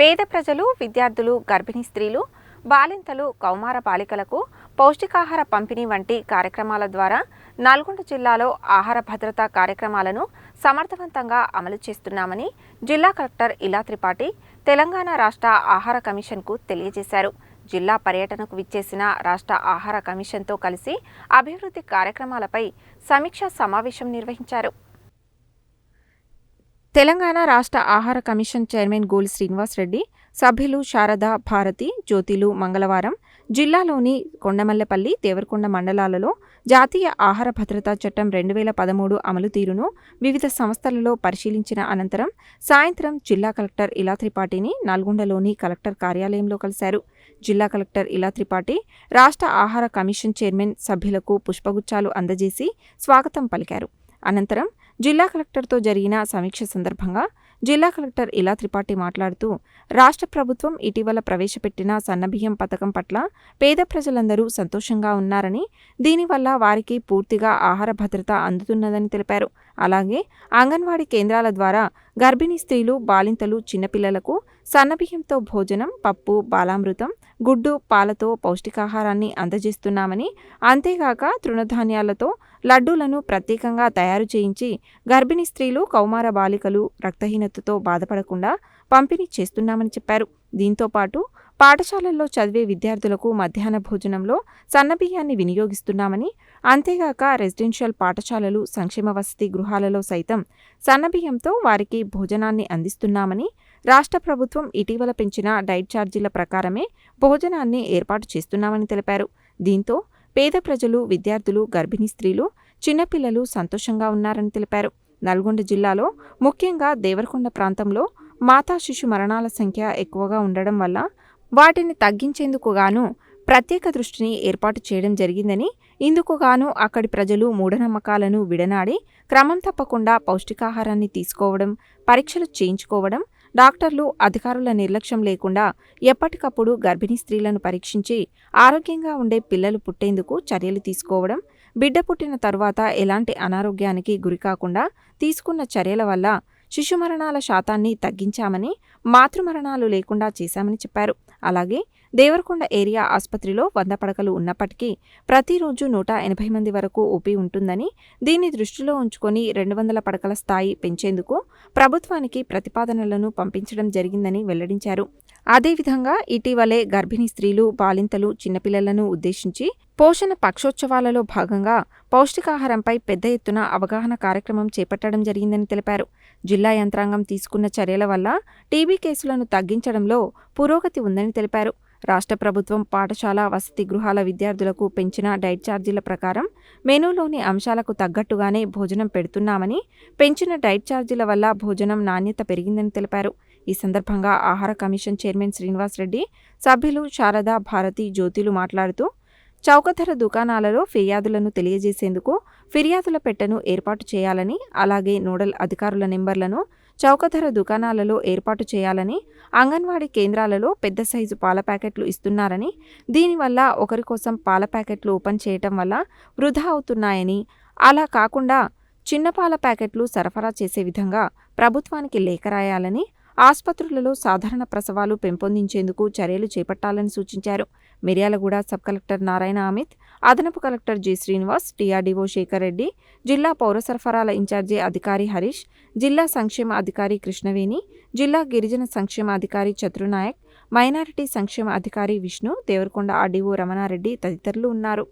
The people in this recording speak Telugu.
పేద ప్రజలు విద్యార్థులు గర్భిణీ స్త్రీలు బాలింతలు కౌమార బాలికలకు పౌష్టికాహార పంపిణీ వంటి కార్యక్రమాల ద్వారా నల్గొండ జిల్లాలో ఆహార భద్రతా కార్యక్రమాలను సమర్థవంతంగా అమలు చేస్తున్నామని జిల్లా కలెక్టర్ ఇలా త్రిపాఠి తెలంగాణ రాష్ట్ర ఆహార కమిషన్కు తెలియజేశారు. జిల్లా పర్యటనకు విచ్చేసిన రాష్ట్ర ఆహార కమిషన్తో కలిసి అభివృద్ధి కార్యక్రమాలపై సమీక్షా సమావేశం నిర్వహించారు. తెలంగాణ రాష్ట్ర ఆహార కమిషన్ చైర్మన్ గోలి శ్రీనివాస్ రెడ్డి సభ్యులు శారద భారతి జ్యోతిలు మంగళవారం జిల్లాలోని కొండమల్లెపల్లి దేవరకొండ మండలాలలో జాతీయ ఆహార భద్రతా చట్టం రెండు వేల పదమూడు అమలు తీరును వివిధ సంస్థలలో పరిశీలించిన అనంతరం సాయంత్రం జిల్లా కలెక్టర్ ఇలా త్రిపాఠిని నల్గొండలోని కలెక్టర్ కార్యాలయంలో కలిశారు. జిల్లా కలెక్టర్ ఇలా త్రిపాఠి రాష్ట్ర ఆహార కమిషన్ చైర్మన్ సభ్యులకు పుష్పగుచ్చాలు అందజేసి స్వాగతం పలికారు. అనంతరం జిల్లా కలెక్టర్తో జరిగిన సమీక్ష సందర్భంగా జిల్లా కలెక్టర్ ఇలా త్రిపాఠి మాట్లాడుతూ రాష్ట్ర ప్రభుత్వం ఇటీవల ప్రవేశపెట్టిన సన్నబియ్యం పథకం పట్ల పేద ప్రజలందరూ సంతోషంగా ఉన్నారని దీనివల్ల వారికి పూర్తిగా ఆహార భద్రత అందుతున్నదని తెలిపారు. అలాగే అంగన్వాడీ కేంద్రాల ద్వారా గర్భిణీ స్త్రీలు బాలింతలు చిన్నపిల్లలకు సన్నబియ్యంతో భోజనం పప్పు బాలామృతం గుడ్డు పాలతో పౌష్టికాహారాన్ని అందజేస్తున్నామని అంతేగాక తృణధాన్యాలతో లడ్డూలను ప్రత్యేకంగా తయారు చేయించి గర్భిణీ స్త్రీలు కౌమార బాలికలు రక్తహీనతతో బాధపడకుండా పంపిణీ చేస్తున్నామని చెప్పారు. దీంతో పాటు పాఠశాలల్లో చదివే విద్యార్థులకు మధ్యాహ్న భోజనంలో సన్నబియ్యాన్ని వినియోగిస్తున్నామని అంతేగాక రెసిడెన్షియల్ పాఠశాలలు సంక్షేమ వసతి గృహాలలో సైతం సన్నబియ్యంతో వారికి భోజనాన్ని అందిస్తున్నామని రాష్ట్ర ప్రభుత్వం ఇటీవల పెంచిన డైట్ ఛార్జీల ప్రకారమే భోజనాన్ని ఏర్పాటు చేస్తున్నామని తెలిపారు. దీంతో పేద ప్రజలు విద్యార్థులు గర్భిణీ స్త్రీలు చిన్నపిల్లలు సంతోషంగా ఉన్నారని తెలిపారు. నల్గొండ జిల్లాలో ముఖ్యంగా దేవరకొండ ప్రాంతంలో మాతా శిశు మరణాల సంఖ్య ఎక్కువగా ఉండడం వల్ల వాటిని తగ్గించేందుకుగాను ప్రత్యేక దృష్టిని ఏర్పాటు చేయడం జరిగిందని ఇందుకుగాను అక్కడి ప్రజలు మూఢనమ్మకాలను విడనాడి క్రమం తప్పకుండా పౌష్టికాహారాన్ని తీసుకోవడం పరీక్షలు చేయించుకోవడం డాక్టర్లు అధికారుల నిర్లక్ష్యం లేకుండా ఎప్పటికప్పుడు గర్భిణీ స్త్రీలను పరీక్షించి ఆరోగ్యంగా ఉండే పిల్లలు పుట్టేందుకు చర్యలు తీసుకోవడం బిడ్డ పుట్టిన తర్వాత ఎలాంటి అనారోగ్యానికి గురికాకుండా తీసుకున్న చర్యల వల్ల శిశు మరణాల శాతాన్ని తగ్గించామని మాతృమరణాలు లేకుండా చేశామని చెప్పారు. అలాగే దేవరకొండ ఏరియా ఆసుపత్రిలో వంద పడకలు ఉన్నప్పటికీ ప్రతిరోజు నూట ఎనభై మంది వరకు ఓపీ ఉంటుందని దీన్ని దృష్టిలో ఉంచుకొని రెండు వందల పడకల స్థాయి పెంచేందుకు ప్రభుత్వానికి ప్రతిపాదనలను పంపించడం జరిగిందని వెల్లడించారు. అదేవిధంగా ఇటీవలే గర్భిణీ స్త్రీలు బాలింతలు చిన్నపిల్లలను ఉద్దేశించి పోషణ పక్షోత్సవాలలో భాగంగా పౌష్టికాహారంపై పెద్ద ఎత్తున అవగాహన కార్యక్రమం చేపట్టడం జరిగిందని తెలిపారు. జిల్లా యంత్రాంగం తీసుకున్న చర్యల వల్ల టీబీ కేసులను తగ్గించడంలో పురోగతి ఉందని తెలిపారు. రాష్ట్ర ప్రభుత్వం పాఠశాల వసతి గృహాల విద్యార్థులకు పెంచిన డైట్ ఛార్జీల ప్రకారం మెనూలోని అంశాలకు తగ్గట్టుగానే భోజనం పెడుతున్నామని పెంచిన డైట్ ఛార్జీల వల్ల భోజనం నాణ్యత పెరిగిందని తెలిపారు. ఈ సందర్భంగా ఆహార కమిషన్ చైర్మన్ శ్రీనివాస్ రెడ్డి సభ్యులు శారద భారతి జ్యోతిలు మాట్లాడుతూ చౌకధర దుకాణాలలో ఫిర్యాదులను తెలియజేసేందుకు ఫిర్యాదుల పెట్టెను ఏర్పాటు చేయాలని అలాగే నోడల్ అధికారుల నెంబర్లను చౌకధర దుకాణాలలో ఏర్పాటు చేయాలని అంగన్వాడీ కేంద్రాలలో పెద్ద సైజు పాల ప్యాకెట్లు ఇస్తున్నారని దీనివల్ల ఒకరి కోసం పాల ప్యాకెట్లు ఓపెన్ చేయటం వల్ల వృధా అవుతున్నాయని అలా కాకుండా చిన్న పాల ప్యాకెట్లు సరఫరా చేసే విధంగా ప్రభుత్వానికి లేఖ రాయాలని ఆసుపత్రులలో సాధారణ ప్రసవాలు పెంపొందించేందుకు చర్యలు చేపట్టాలని సూచించారు. మిర్యాలగూడ సబ్ కలెక్టర్ నారాయణ అమిత్ అదనపు collector G Srinivas TRDO Shekhar Reddy జిల్లా పౌర సరఫరాల ఇన్ఛార్జి అధికారి హరీష్ జిల్లా సంక్షేమ అధికారి కృష్ణవేణి జిల్లా గిరిజన సంక్షేమ అధికారి చతురునాయక్ మైనారిటీ సంక్షేమ అధికారి విష్ణు దేవరకొండ ఆర్డీఓ రమణారెడ్డి తదితరులు ఉన్నారు.